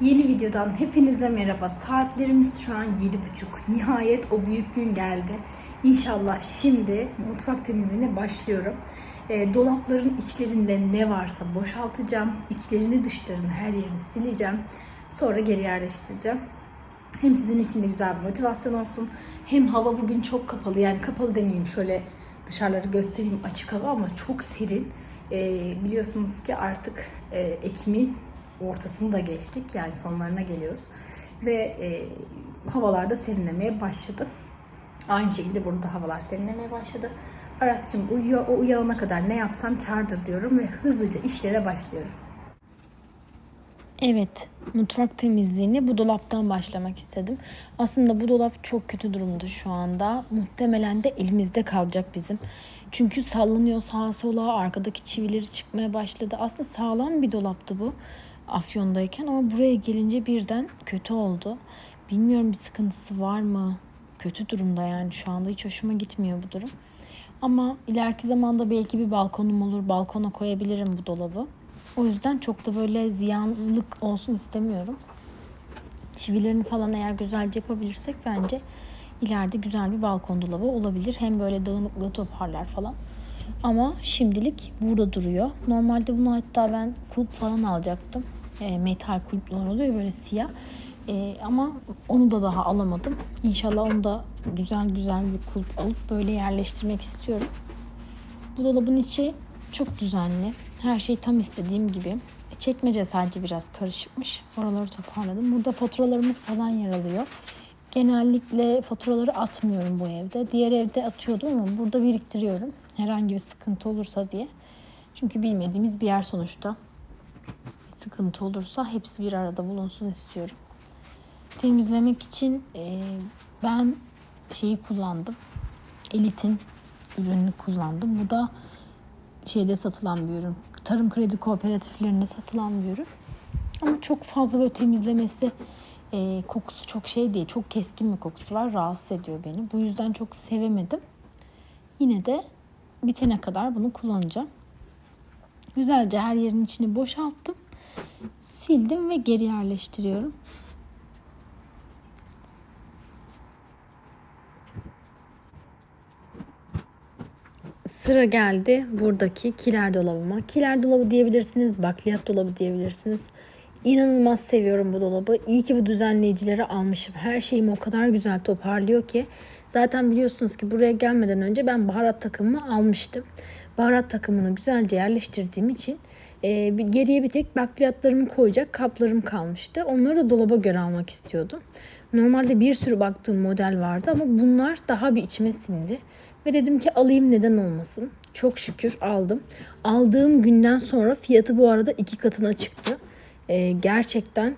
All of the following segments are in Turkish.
Yeni videodan hepinize merhaba. Saatlerimiz şu an 7.30. Nihayet o büyük gün geldi. İnşallah şimdi mutfak temizliğine başlıyorum. E, dolapların içlerinde ne varsa boşaltacağım. İçlerini dışlarını her yerini sileceğim. Sonra geri yerleştireceğim. Hem sizin için de güzel bir motivasyon olsun. Hem hava bugün çok kapalı. Yani kapalı demeyeyim şöyle dışarıları göstereyim açık hava ama çok serin. E, biliyorsunuz ki artık e, Ekim'in ortasını da geçtik. Yani sonlarına geliyoruz. Ve e, havalar da serinlemeye başladı. Aynı şekilde burada havalar serinlemeye başladı. Aras şimdi uyuyor. O uyanana kadar ne yapsam kardır diyorum ve hızlıca işlere başlıyorum. Evet, mutfak temizliğini bu dolaptan başlamak istedim. Aslında bu dolap çok kötü durumda şu anda. Muhtemelen de elimizde kalacak bizim. Çünkü sallanıyor sağa sola, arkadaki çivileri çıkmaya başladı. Aslında sağlam bir dolaptı bu Afyon'dayken ama buraya gelince birden kötü oldu. Bilmiyorum bir sıkıntısı var mı? Kötü durumda yani şu anda hiç hoşuma gitmiyor bu durum. Ama ileriki zamanda belki bir balkonum olur. Balkona koyabilirim bu dolabı. O yüzden çok da böyle ziyanlık olsun istemiyorum. Çivilerini falan eğer güzelce yapabilirsek bence ileride güzel bir balkon dolabı olabilir. Hem böyle dağınıklığı toparlar falan. Ama şimdilik burada duruyor. Normalde bunu hatta ben kulp falan alacaktım. E, metal kulplar oluyor böyle siyah. E, ama onu da daha alamadım. İnşallah onu da güzel güzel bir kulp alıp böyle yerleştirmek istiyorum. Bu dolabın içi çok düzenli. Her şey tam istediğim gibi. Çekmece sadece biraz karışıkmış. Oraları toparladım. Burada faturalarımız falan yer alıyor. Genellikle faturaları atmıyorum bu evde. Diğer evde atıyordum ama burada biriktiriyorum. Herhangi bir sıkıntı olursa diye. Çünkü bilmediğimiz bir yer sonuçta. Sıkıntı olursa hepsi bir arada bulunsun istiyorum. Temizlemek için e, ben şeyi kullandım. Elit'in ürününü kullandım. Bu da şeyde satılan bir ürün. Tarım kredi kooperatiflerinde satılan bir ürün. Ama çok fazla böyle temizlemesi e, kokusu çok şey değil. Çok keskin bir kokusu var. Rahatsız ediyor beni. Bu yüzden çok sevemedim. Yine de bitene kadar bunu kullanacağım. Güzelce her yerin içini boşalttım. Sildim ve geri yerleştiriyorum. Sıra geldi buradaki kiler dolabıma. Kiler dolabı diyebilirsiniz, bakliyat dolabı diyebilirsiniz. İnanılmaz seviyorum bu dolabı. İyi ki bu düzenleyicileri almışım. Her şeyimi o kadar güzel toparlıyor ki. Zaten biliyorsunuz ki buraya gelmeden önce ben baharat takımımı almıştım. Baharat takımını güzelce yerleştirdiğim için e, geriye bir tek bakliyatlarımı koyacak kaplarım kalmıştı. Onları da dolaba göre almak istiyordum. Normalde bir sürü baktığım model vardı ama bunlar daha bir içime sindi. Ve dedim ki alayım neden olmasın. Çok şükür aldım. Aldığım günden sonra fiyatı bu arada iki katına çıktı. Ee, gerçekten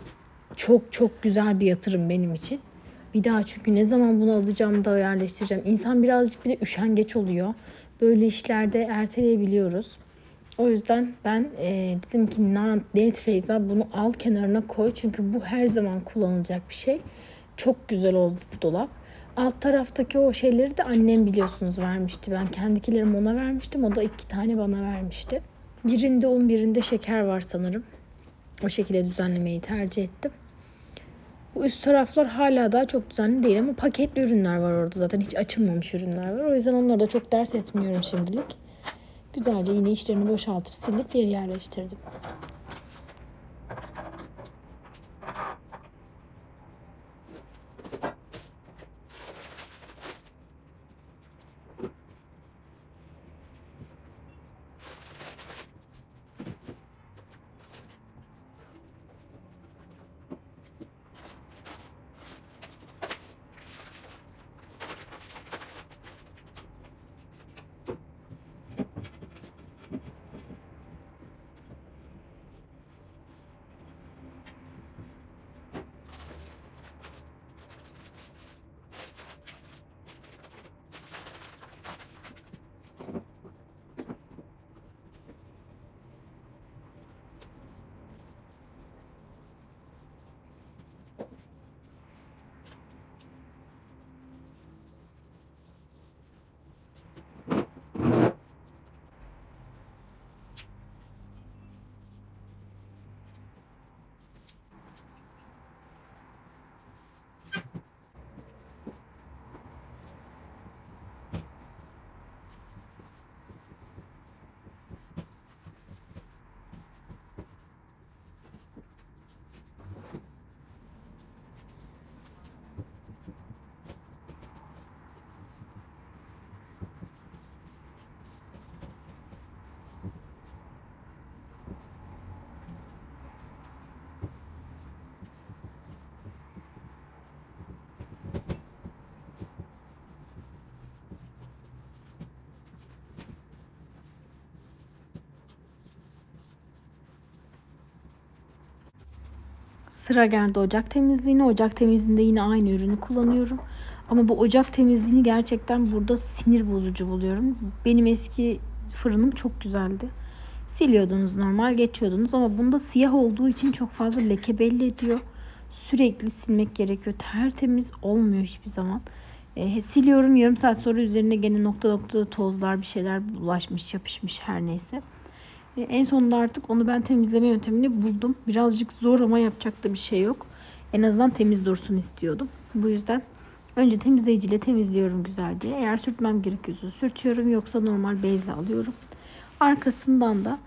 çok çok güzel bir yatırım benim için. Bir daha çünkü ne zaman bunu alacağım da yerleştireceğim. İnsan birazcık bir de üşengeç oluyor. Böyle işlerde erteleyebiliyoruz. O yüzden ben e, dedim ki net Feyza bunu al kenarına koy. Çünkü bu her zaman kullanılacak bir şey. Çok güzel oldu bu dolap. Alt taraftaki o şeyleri de annem biliyorsunuz vermişti. Ben kendikilerimi ona vermiştim. O da iki tane bana vermişti. Birinde un birinde şeker var sanırım. O şekilde düzenlemeyi tercih ettim. Bu üst taraflar hala daha çok düzenli değil ama paketli ürünler var orada zaten. Hiç açılmamış ürünler var. O yüzden onları da çok dert etmiyorum şimdilik. Güzelce yine içlerini boşaltıp silip geri yerleştirdim. Sıra geldi ocak temizliğine. Ocak temizliğinde yine aynı ürünü kullanıyorum. Ama bu ocak temizliğini gerçekten burada sinir bozucu buluyorum. Benim eski fırınım çok güzeldi. Siliyordunuz normal geçiyordunuz ama bunda siyah olduğu için çok fazla leke belli ediyor. Sürekli silmek gerekiyor. Tertemiz olmuyor hiçbir zaman. E, siliyorum yarım saat sonra üzerine gene nokta nokta tozlar bir şeyler bulaşmış yapışmış her neyse. E, en sonunda artık onu ben temizleme yöntemini buldum. Birazcık zor ama yapacak da bir şey yok. En azından temiz dursun istiyordum. Bu yüzden önce temizleyiciyle temizliyorum güzelce. Eğer sürtmem gerekiyorsa sürtüyorum yoksa normal bezle alıyorum. Arkasından da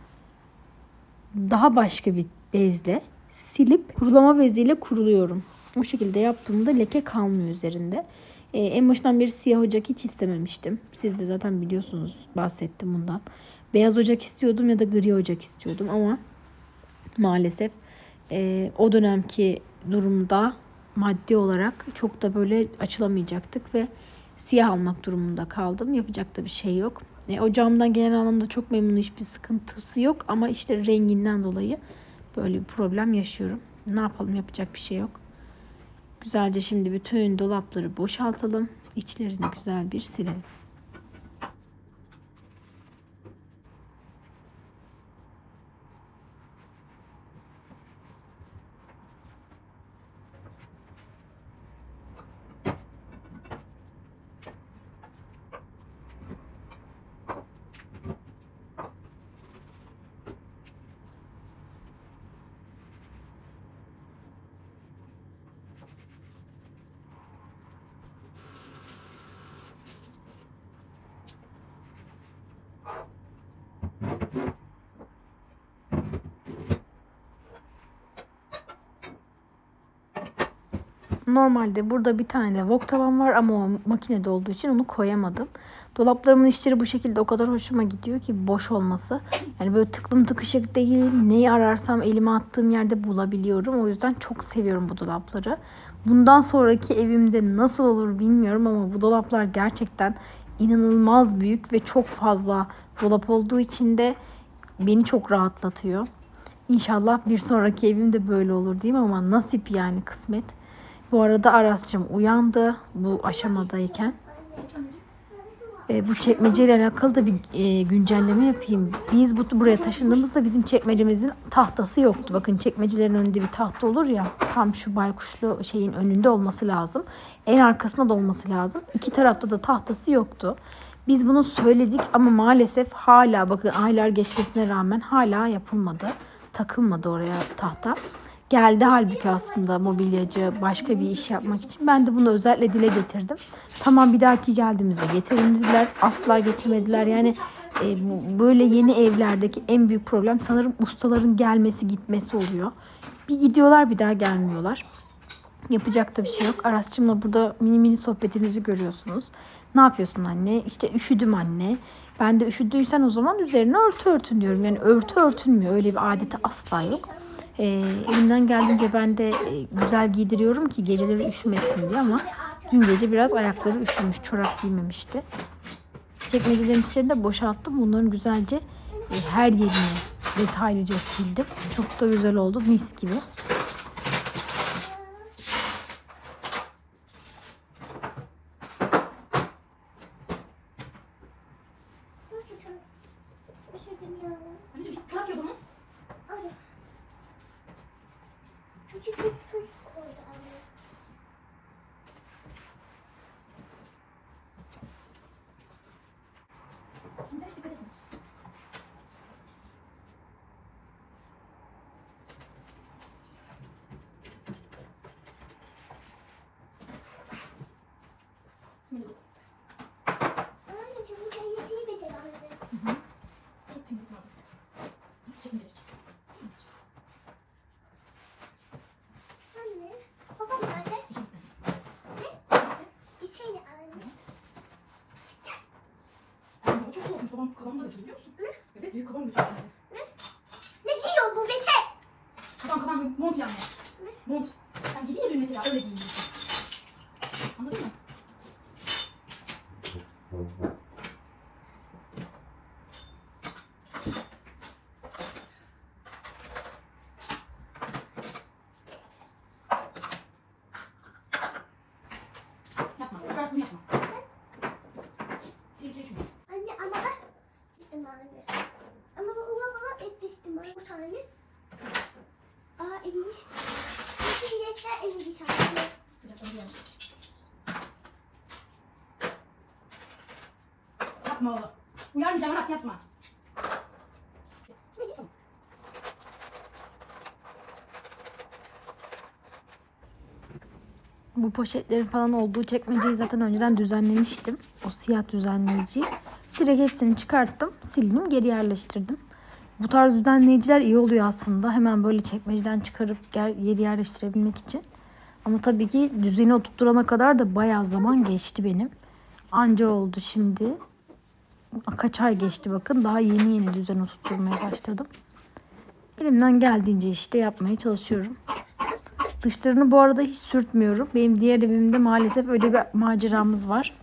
daha başka bir bezle silip kurulama beziyle kuruluyorum. O şekilde yaptığımda leke kalmıyor üzerinde. Ee, en başından beri siyah ocak hiç istememiştim. Siz de zaten biliyorsunuz bahsettim bundan. Beyaz ocak istiyordum ya da gri ocak istiyordum ama maalesef e, o dönemki durumda maddi olarak çok da böyle açılamayacaktık ve siyah almak durumunda kaldım. Yapacak da bir şey yok. E, ocağımdan genel anlamda çok memnun hiçbir sıkıntısı yok ama işte renginden dolayı böyle bir problem yaşıyorum. Ne yapalım yapacak bir şey yok. Güzelce şimdi bütün dolapları boşaltalım. İçlerini güzel bir silelim. Normalde burada bir tane de wok tavam var ama o makinede olduğu için onu koyamadım. Dolaplarımın içleri bu şekilde o kadar hoşuma gidiyor ki boş olması. Yani böyle tıklım tıkışık değil. Neyi ararsam elime attığım yerde bulabiliyorum. O yüzden çok seviyorum bu dolapları. Bundan sonraki evimde nasıl olur bilmiyorum ama bu dolaplar gerçekten inanılmaz büyük ve çok fazla dolap olduğu için de beni çok rahatlatıyor. İnşallah bir sonraki evim de böyle olur diyeyim ama nasip yani kısmet. Bu arada Aras'cığım uyandı bu aşamadayken. E, bu çekmeceyle alakalı da bir e, güncelleme yapayım. Biz bu buraya taşındığımızda bizim çekmecemizin tahtası yoktu. Bakın çekmecelerin önünde bir tahta olur ya. Tam şu baykuşlu şeyin önünde olması lazım. En arkasında da olması lazım. İki tarafta da tahtası yoktu. Biz bunu söyledik ama maalesef hala bakın aylar geçmesine rağmen hala yapılmadı. Takılmadı oraya tahta. Geldi halbuki aslında mobilyacı başka bir iş yapmak için. Ben de bunu özellikle dile getirdim. Tamam bir dahaki geldiğimizde getirin dediler. Asla getirmediler. Yani e, böyle yeni evlerdeki en büyük problem sanırım ustaların gelmesi gitmesi oluyor. Bir gidiyorlar bir daha gelmiyorlar. Yapacak da bir şey yok. Arasçımla burada mini mini sohbetimizi görüyorsunuz. Ne yapıyorsun anne? İşte üşüdüm anne. Ben de üşüdüysen o zaman üzerine örtü örtün diyorum. Yani örtü örtülmüyor. Öyle bir adeti asla yok. E, elimden geldiğince ben de e, güzel giydiriyorum ki geceleri üşümesin diye ama dün gece biraz ayakları üşümüş. Çorap giymemişti. Çekmecelerin içlerini de boşalttım. Bunların güzelce e, her yerini detaylıca sildim. Çok da güzel oldu. Mis gibi. Anneciğim git çorap giy o zaman. Küçük bir tuz koydu anne. niños Bu poşetlerin falan olduğu çekmeceyi zaten önceden düzenlemiştim. O siyah düzenleyici. Direkt hepsini çıkarttım, sildim, geri yerleştirdim. Bu tarz düzenleyiciler iyi oluyor aslında. Hemen böyle çekmeceden çıkarıp geri yerleştirebilmek için. Ama tabii ki düzeni oturtturana kadar da bayağı zaman geçti benim. Anca oldu şimdi. Kaç ay geçti bakın. Daha yeni yeni düzen oturtturmaya başladım. Elimden geldiğince işte yapmaya çalışıyorum. Dışlarını bu arada hiç sürtmüyorum. Benim diğer evimde maalesef öyle bir maceramız var.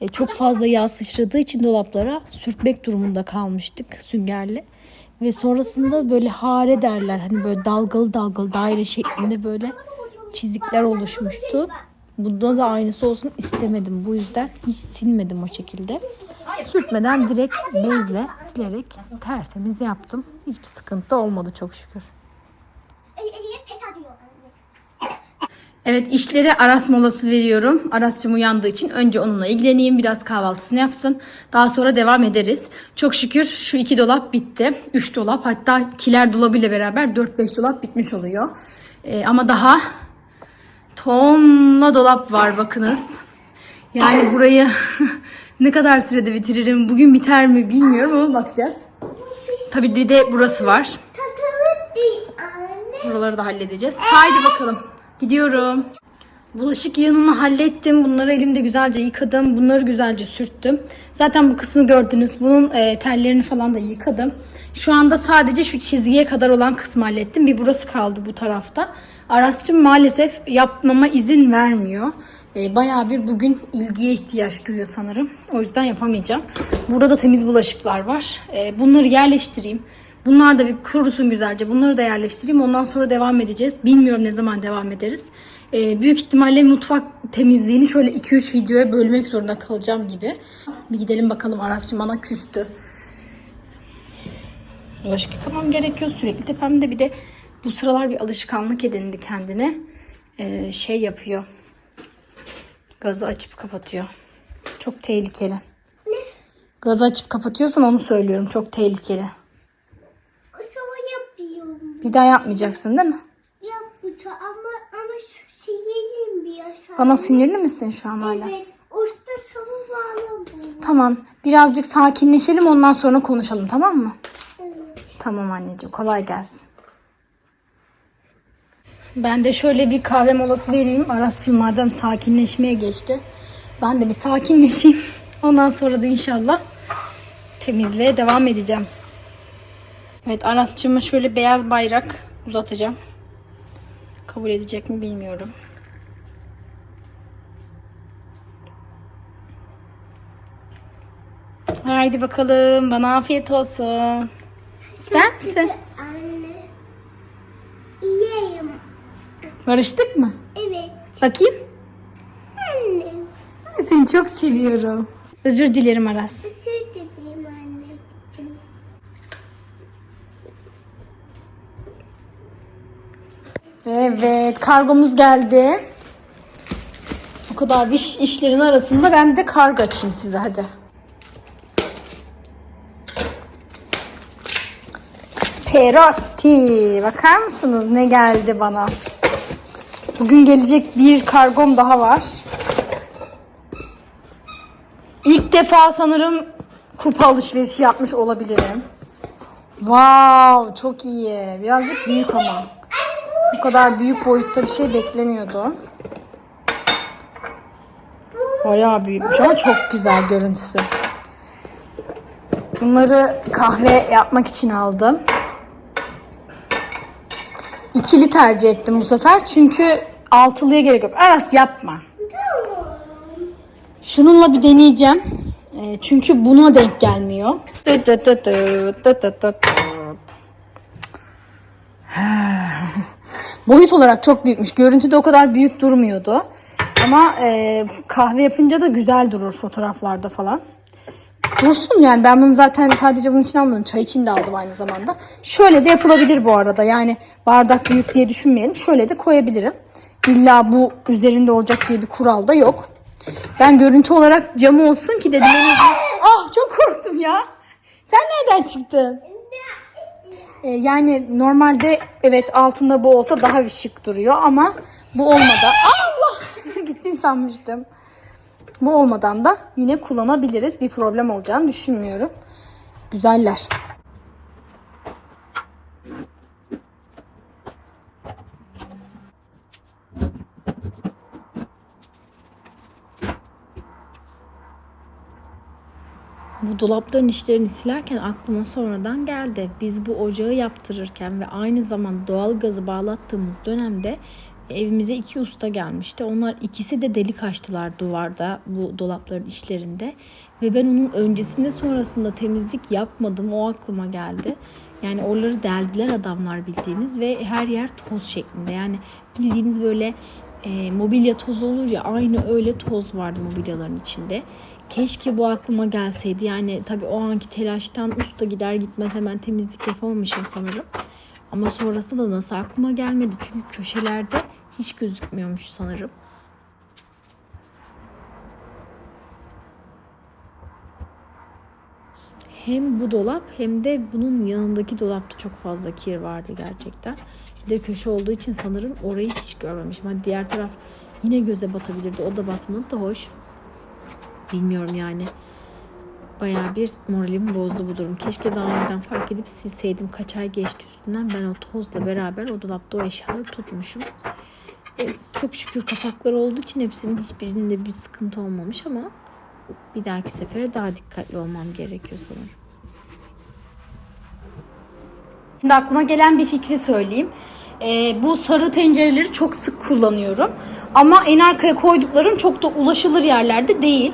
E, çok fazla yağ sıçradığı için dolaplara sürtmek durumunda kalmıştık süngerle. Ve sonrasında böyle hare derler. Hani böyle dalgalı dalgalı daire şeklinde böyle çizikler oluşmuştu. Bunda da aynısı olsun istemedim. Bu yüzden hiç silmedim o şekilde. Sürtmeden direkt bezle silerek tertemiz yaptım. Hiçbir sıkıntı olmadı çok şükür. Evet işlere Aras molası veriyorum. Aras'cığım uyandığı için önce onunla ilgileneyim. Biraz kahvaltısını yapsın. Daha sonra devam ederiz. Çok şükür şu iki dolap bitti. Üç dolap hatta kiler dolabıyla beraber 4-5 dolap bitmiş oluyor. Ee, ama daha tonla dolap var bakınız. Yani burayı ne kadar sürede bitiririm bugün biter mi bilmiyorum ama bakacağız. Tabii bir de burası var. Buraları da halledeceğiz. Haydi bakalım. Gidiyorum. Bulaşık yığınını hallettim. Bunları elimde güzelce yıkadım. Bunları güzelce sürttüm. Zaten bu kısmı gördünüz. Bunun e, tellerini falan da yıkadım. Şu anda sadece şu çizgiye kadar olan kısmı hallettim. Bir burası kaldı bu tarafta. Arasçım maalesef yapmama izin vermiyor. E, bayağı bir bugün ilgiye ihtiyaç duyuyor sanırım. O yüzden yapamayacağım. Burada da temiz bulaşıklar var. E, bunları yerleştireyim. Bunlar da bir kurusun güzelce. Bunları da yerleştireyim. Ondan sonra devam edeceğiz. Bilmiyorum ne zaman devam ederiz. Ee, büyük ihtimalle mutfak temizliğini şöyle 2-3 videoya bölmek zorunda kalacağım gibi. Bir gidelim bakalım Aras'cığım bana küstü. Bulaşık yıkamam gerekiyor sürekli tepemde. Bir de bu sıralar bir alışkanlık edindi kendine. Ee, şey yapıyor. Gazı açıp kapatıyor. Çok tehlikeli. Gazı açıp kapatıyorsan onu söylüyorum. Çok tehlikeli. Bir daha yapmayacaksın değil mi? Yapacağım ama ama sinirliyim biraz. Bana sinirli misin şu an hala? Evet. Usta bu. Tamam. Birazcık sakinleşelim ondan sonra konuşalım tamam mı? Evet. Tamam anneciğim. Kolay gelsin. Ben de şöyle bir kahve molası vereyim. Aras'cığım madem sakinleşmeye geçti. Ben de bir sakinleşeyim. Ondan sonra da inşallah temizliğe devam edeceğim. Evet Aras'cığıma şöyle beyaz bayrak uzatacağım. Kabul edecek mi bilmiyorum. Haydi bakalım. Bana afiyet olsun. İster misin? Anne. Yiyeyim. Barıştık mı? Evet. Bakayım. Anne. Seni çok seviyorum. Özür dilerim Aras. Özür dilerim anneciğim. Evet, kargomuz geldi. O kadar iş, işlerin arasında ben de kargo açayım size hadi. Perotti. Bakar mısınız ne geldi bana? Bugün gelecek bir kargom daha var. İlk defa sanırım kupa alışverişi yapmış olabilirim. Wow, çok iyi. Birazcık büyük ama. Bu kadar büyük boyutta bir şey beklemiyordum. Bayağı büyükmüş ama çok güzel görüntüsü. Bunları kahve yapmak için aldım. İkili tercih ettim bu sefer çünkü altılıya gerek yok. Aras yapma. Şununla bir deneyeceğim. Ee, çünkü buna denk gelmiyor. Tıt tıt tıt tıt tıt tıt tıt. Boyut olarak çok büyükmüş. Görüntüde o kadar büyük durmuyordu. Ama e, kahve yapınca da güzel durur fotoğraflarda falan. Dursun yani ben bunu zaten sadece bunun için almadım. Çay için de aldım aynı zamanda. Şöyle de yapılabilir bu arada. Yani bardak büyük diye düşünmeyelim. Şöyle de koyabilirim. İlla bu üzerinde olacak diye bir kural da yok. Ben görüntü olarak camı olsun ki dedim. en azından- Ah çok korktum ya. Sen nereden çıktın? Ee, yani normalde evet altında bu olsa daha bir şık duruyor ama bu olmadan Allah gittin sanmıştım. Bu olmadan da yine kullanabiliriz. Bir problem olacağını düşünmüyorum. Güzeller. Bu dolapların işlerini silerken aklıma sonradan geldi. Biz bu ocağı yaptırırken ve aynı zamanda doğal gazı bağlattığımız dönemde evimize iki usta gelmişti. Onlar ikisi de delik açtılar duvarda bu dolapların işlerinde. Ve ben onun öncesinde sonrasında temizlik yapmadım. O aklıma geldi. Yani oraları deldiler adamlar bildiğiniz ve her yer toz şeklinde. Yani bildiğiniz böyle e, mobilya tozu olur ya aynı öyle toz vardı mobilyaların içinde. Keşke bu aklıma gelseydi. Yani tabii o anki telaştan usta gider gitmez hemen temizlik yapamamışım sanırım. Ama sonrasında da nasıl aklıma gelmedi. Çünkü köşelerde hiç gözükmüyormuş sanırım. Hem bu dolap hem de bunun yanındaki dolapta çok fazla kir vardı gerçekten. Bir de köşe olduğu için sanırım orayı hiç görmemişim. Hani diğer taraf yine göze batabilirdi. O da batmadı da hoş. Bilmiyorum yani. Bayağı bir moralimi bozdu bu durum. Keşke daha önceden fark edip silseydim. Kaç ay geçti üstünden. Ben o tozla beraber o dolapta o eşyaları tutmuşum. E, çok şükür kapakları olduğu için hepsinin hiçbirinde bir sıkıntı olmamış ama bir dahaki sefere daha dikkatli olmam gerekiyor sanırım. Şimdi aklıma gelen bir fikri söyleyeyim. Ee, bu sarı tencereleri çok sık kullanıyorum. Ama en arkaya koyduklarım çok da ulaşılır yerlerde değil.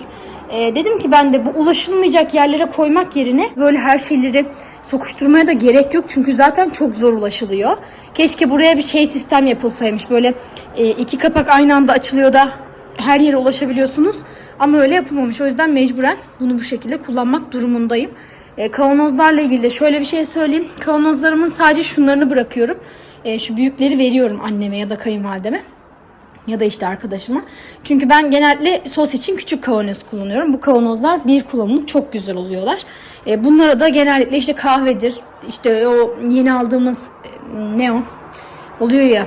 Ee, dedim ki ben de bu ulaşılmayacak yerlere koymak yerine böyle her şeyleri sokuşturmaya da gerek yok. Çünkü zaten çok zor ulaşılıyor. Keşke buraya bir şey sistem yapılsaymış. Böyle e, iki kapak aynı anda açılıyor da her yere ulaşabiliyorsunuz. Ama öyle yapılmamış. O yüzden mecburen bunu bu şekilde kullanmak durumundayım. E, kavanozlarla ilgili de şöyle bir şey söyleyeyim. Kavanozlarımın sadece şunlarını bırakıyorum. E, şu büyükleri veriyorum anneme ya da kayınvalideme. Ya da işte arkadaşıma. Çünkü ben genellikle sos için küçük kavanoz kullanıyorum. Bu kavanozlar bir kullanımlık çok güzel oluyorlar. E, bunlara da genellikle işte kahvedir. işte o yeni aldığımız e, ne o? Oluyor ya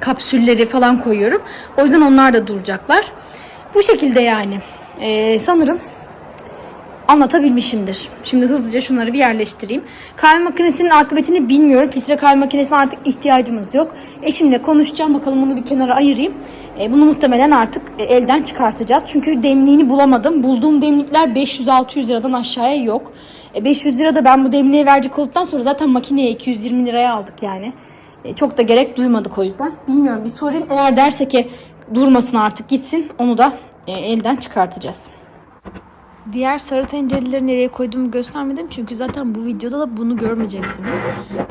kapsülleri falan koyuyorum. O yüzden onlar da duracaklar. Bu şekilde yani. E, sanırım anlatabilmişimdir. Şimdi hızlıca şunları bir yerleştireyim. Kahve makinesinin akıbetini bilmiyorum. Filtre kahve makinesine artık ihtiyacımız yok. Eşimle konuşacağım. Bakalım bunu bir kenara ayırayım. E, bunu muhtemelen artık e, elden çıkartacağız. Çünkü demliğini bulamadım. Bulduğum demlikler 500-600 liradan aşağıya yok. E, 500 lira da ben bu demliğe verecek olduktan sonra zaten makineye 220 liraya aldık yani. E, çok da gerek duymadık o yüzden. Bilmiyorum bir sorayım. Eğer derse ki durmasın artık gitsin onu da e, elden çıkartacağız. Diğer sarı tencereleri nereye koyduğumu göstermedim. Çünkü zaten bu videoda da bunu görmeyeceksiniz.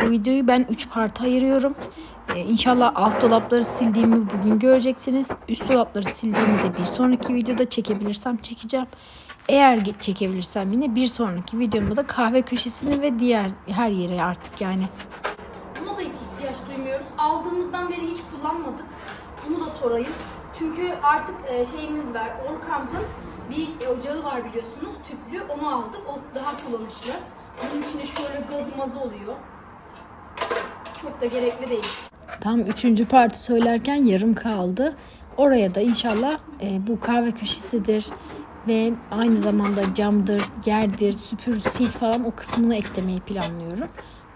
Bu videoyu ben 3 parta ayırıyorum. Ee, inşallah alt dolapları sildiğimi bugün göreceksiniz. Üst dolapları sildiğimi de bir sonraki videoda çekebilirsem çekeceğim. Eğer çekebilirsem yine bir sonraki videomda da kahve köşesini ve diğer her yere artık yani Buna da hiç ihtiyaç duymuyoruz. Aldığımızdan beri hiç kullanmadık. Bunu da sorayım. Çünkü artık e, şeyimiz var. Orkamp'ın bir ocağı var biliyorsunuz. Tüplü. Onu aldık. O daha kullanışlı. Bunun içinde şöyle gazı mazı oluyor. Çok da gerekli değil. Tam üçüncü parti söylerken yarım kaldı. Oraya da inşallah e, bu kahve köşesidir ve aynı zamanda camdır, yerdir, süpür, sil falan o kısmını eklemeyi planlıyorum.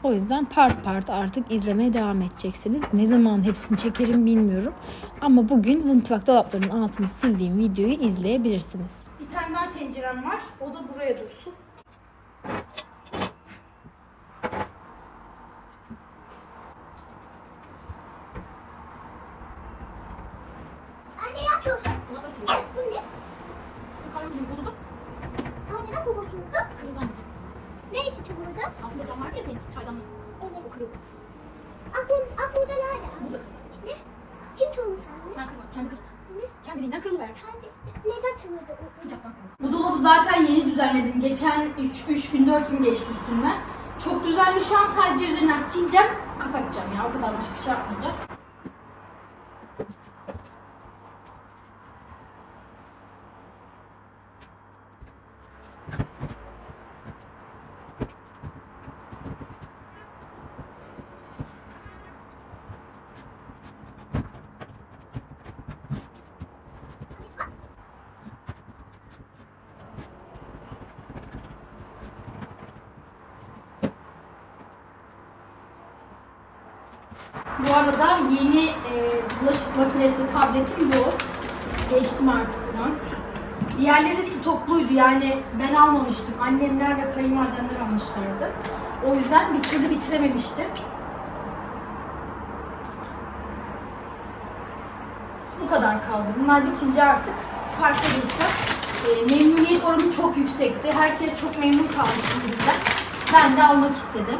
O yüzden part part artık izlemeye devam edeceksiniz. Ne zaman hepsini çekerim bilmiyorum. Ama bugün mutfak dolaplarının altını sildiğim videoyu izleyebilirsiniz. Bir tane daha tencerem var. O da buraya dursun. Anne ne yapıyorsun? Böyle sileceğiz. Bu ne? Bu makinemiz bozuldu. Neden bu bozuldu? Kırıldı anneciğim. Neresi ki burada? Altında cam vardı ya benim çaydanlık. Evet. O kırıldı. Aa burada nerede? Bu da Ne? Kim kırmış anne? Ben kırmadım. Kendi kırdı. Kendiliğinden kırılıverdi. Kendi neden kırmadı o? Sıcaktan kırıldı. Bu dolabı zaten yeni düzenledim. Geçen 3, 3 gün 4 gün geçti üstünden. Çok düzenli şu an sadece üzerinden sileceğim. Kapatacağım ya. O kadar başka bir şey yapmayacağım. Bu arada yeni e, bulaşık tabletim bu. Geçtim artık buna. Diğerleri stokluydu yani ben almamıştım. Annemler ve kayınvalidemler almışlardı. O yüzden bir türlü bitirememiştim. Bu kadar kaldı. Bunlar bitince artık Spark'a geçeceğim. E, memnuniyet oranı çok yüksekti. Herkes çok memnun kaldı şimdiden. Ben de almak istedim.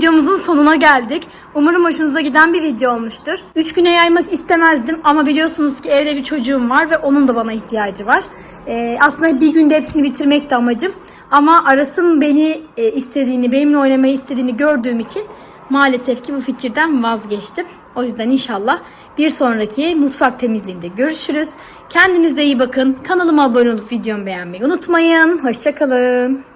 Videomuzun sonuna geldik. Umarım hoşunuza giden bir video olmuştur. 3 güne yaymak istemezdim ama biliyorsunuz ki evde bir çocuğum var ve onun da bana ihtiyacı var. Ee, aslında bir günde hepsini bitirmek de amacım. Ama Aras'ın beni e, istediğini, benimle oynamayı istediğini gördüğüm için maalesef ki bu fikirden vazgeçtim. O yüzden inşallah bir sonraki mutfak temizliğinde görüşürüz. Kendinize iyi bakın. Kanalıma abone olup videomu beğenmeyi unutmayın. Hoşçakalın.